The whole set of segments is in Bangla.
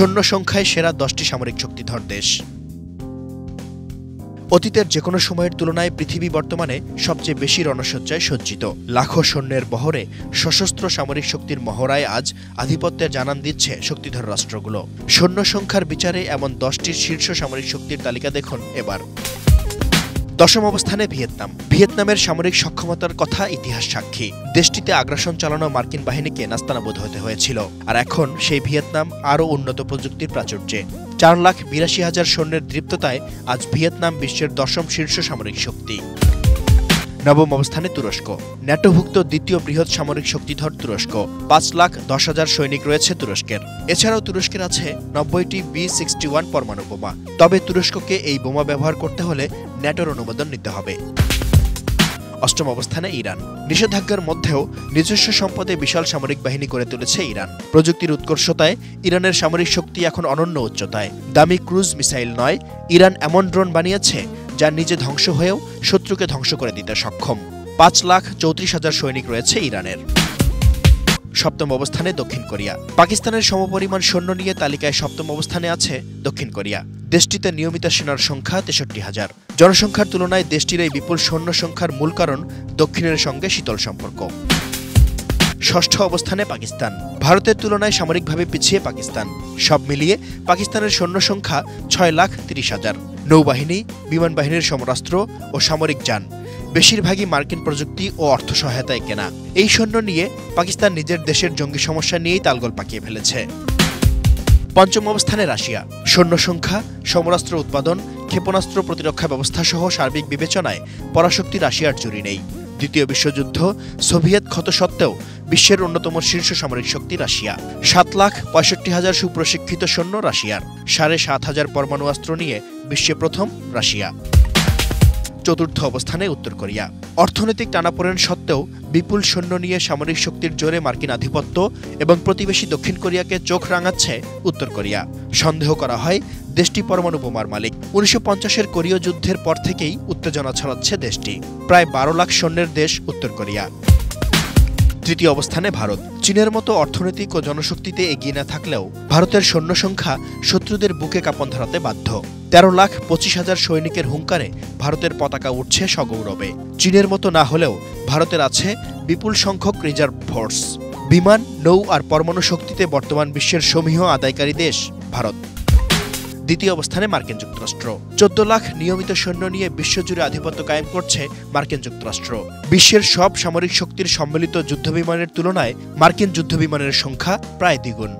সৈন্য সংখ্যায় সেরা দশটি সামরিক শক্তিধর দেশ। অতীতের যে কোনো সময়ের তুলনায় পৃথিবী বর্তমানে সবচেয়ে বেশি রণসজ্জায় সজ্জিত। লাখো সৈন্যের বহরে সশস্ত্র সামরিক শক্তির মহড়ায় আজ আধিপত্যের জানান দিচ্ছে শক্তিধর রাষ্ট্রগুলো। সৈন্য সংখ্যার বিচারে এমন দশটির শীর্ষ সামরিক শক্তির তালিকা দেখুন এবার। দশম অবস্থানে ভিয়েতনাম। ভিয়েতনামের সামরিক সক্ষমতার কথা ইতিহাস সাক্ষী। দেশটিতে আগ্রাসন চালানো মার্কিন বাহিনীকে নাস্তানাবোধ হতে হয়েছিল। আর এখন সেই ভিয়েতনাম আরও উন্নত প্রযুক্তির প্রাচুর্যে। চার লাখ বিরাশি হাজার সৈন্যের দৃপ্ততায় আজ ভিয়েতনাম বিশ্বের দশম শীর্ষ সামরিক শক্তি। নবম অবস্থানে তুরস্ক। ন্যাটোভুক্ত দ্বিতীয় বৃহৎ সামরিক শক্তিধর তুরস্ক। পাঁচ লাখ দশ হাজার সৈনিক রয়েছে তুরস্কের। এছাড়াও তুরস্কের আছে নব্বইটি বি সিক্সটি ওয়ান পরমাণু বোমা। তবে তুরস্ককে এই বোমা ব্যবহার করতে হলে ন্যাটোর অনুমোদন নিতে হবে। অষ্টম অবস্থানে ইরান। নিষেধাজ্ঞার মধ্যেও নিজস্ব সম্পদে বিশাল সামরিক বাহিনী গড়ে তুলেছে ইরান। প্রযুক্তির উৎকর্ষতায় ইরানের সামরিক শক্তি এখন অনন্য উচ্চতায়। দামি ক্রুজ মিসাইল নয়, ইরান এমন ড্রোন বানিয়েছে যা নিজে ধ্বংস হয়েও শত্রুকে ধ্বংস করে দিতে সক্ষম। পাঁচ লাখ চৌত্রিশ হাজার সৈনিক রয়েছে ইরানের। সপ্তম অবস্থানে দক্ষিণ কোরিয়া। পাকিস্তানের সমপরিমাণ সৈন্য নিয়ে তালিকায় সপ্তম অবস্থানে আছে দক্ষিণ কোরিয়া। দেশটিতে নিয়মিত সেনার সংখ্যা তেষট্টি হাজার। জনসংখ্যার তুলনায় দেশটির এই বিপুল সৈন্য সংখ্যার মূল কারণ দক্ষিণের সঙ্গে শীতল সম্পর্ক। ষষ্ঠ অবস্থানে পাকিস্তান। ভারতের তুলনায় সামরিকভাবে পিছিয়ে পাকিস্তান। সব মিলিয়ে পাকিস্তানের সৈন্য সংখ্যা ছয় লাখ তিরিশ হাজার। নৌবাহিনী বিমান বাহিনীর সমরাস্ত্র ও সামরিক যান। বেশিরভাগই মার্কিন প্রযুক্তি ও অর্থ সহায়তায় কেনা। এই সৈন্য নিয়ে পাকিস্তান নিজের দেশের জঙ্গি সমস্যা নিয়েই তালগোল পাকিয়ে ফেলেছে। পঞ্চম অবস্থানে রাশিয়া। সৈন্য সংখ্যা, সমরাস্ত্র উৎপাদন, ক্ষেপণাস্ত্র প্রতিরক্ষা ব্যবস্থা সহ সার্বিক বিবেচনায় পরাশক্তি রাশিয়ার জুড়ি নেই। দ্বিতীয় বিশ্বযুদ্ধ সোভিয়েত ক্ষত সত্ত্বেও বিশ্বের অন্যতম শীর্ষ সামরিক শক্তি রাশিয়া। সাত লাখ পঁয়ষট্টি হাজার সুপ্রশিক্ষিত সৈন্য রাশিয়ার। সাড়ে সাত হাজার পরমাণু অস্ত্র নিয়ে বিশ্বে প্রথম রাশিয়া। চতুর্থ অবস্থানে উত্তর কোরিয়া। অর্থনৈতিক টানাপোড়েন সত্ত্বেও বিপুল সৈন্য নিয়ে সামরিক শক্তির জোরে মার্কিন আধিপত্য এবং প্রতিবেশী দক্ষিণ কোরিয়াকে চোখ রাঙাচ্ছে উত্তর কোরিয়া। সন্দেহ করা হয় দেশটি পরমাণু বোমার মালিক। উনিশশো পঞ্চাশের কোরীয় যুদ্ধের পর থেকেই উত্তেজনা ছড়াচ্ছে দেশটি। প্রায় বারো লাখ সৈন্যের দেশ উত্তর কোরিয়া। তৃতীয় অবস্থানে ভারত। চীনের মতো অর্থনৈতিক ও জনশক্তিতে এগিয়ে না থাকলেও ভারতের সৈন্য সংখ্যা শত্রুদের বুকে কাপন ধরাতে বাধ্য। তেরো লাখ পঁচিশ হাজার সৈনিকের হুঙ্কারে ভারতের পতাকা উঠছে সগৌরবে। চীনের মতো না হলেও ভারতের আছে বিপুল সংখ্যক রিজার্ভ ফোর্স। বিমান, নৌ আর পরমাণু শক্তিতে বর্তমান বিশ্বের সমীহ আদায়কারী দেশ ভারত। দ্বিতীয় অবস্থানে মার্কিন যুক্তরাষ্ট্র। চোদ্দ লাখ নিয়মিত সৈন্য নিয়ে বিশ্বজুড়ে আধিপত্য কায়েম করছে মার্কিন যুক্তরাষ্ট্র। বিশ্বের সব সামরিক শক্তির সম্মিলিত যুদ্ধবিমানের তুলনায় মার্কিন যুদ্ধবিমানের সংখ্যা প্রায় দ্বিগুণ।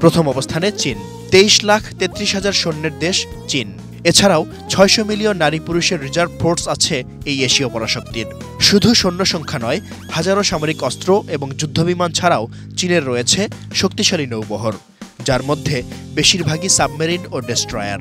প্রথম অবস্থানে চীন, তেইশ লাখ তেত্রিশ হাজার সৈন্যের দেশ চীন। এছাড়াও ছয়শো মিলিয়ন নারী পুরুষের রিজার্ভ ফোর্স আছে এই এশীয় পরাশক্তির। শুধু সৈন্য সংখ্যা নয়, হাজারো সামরিক অস্ত্র এবং যুদ্ধবিমান ছাড়াও চীনের রয়েছে শক্তিশালী নৌবহর। যার মধ্যে বেশিরভাগই সাবমেরিন ও ডেস্ট্রয়ার।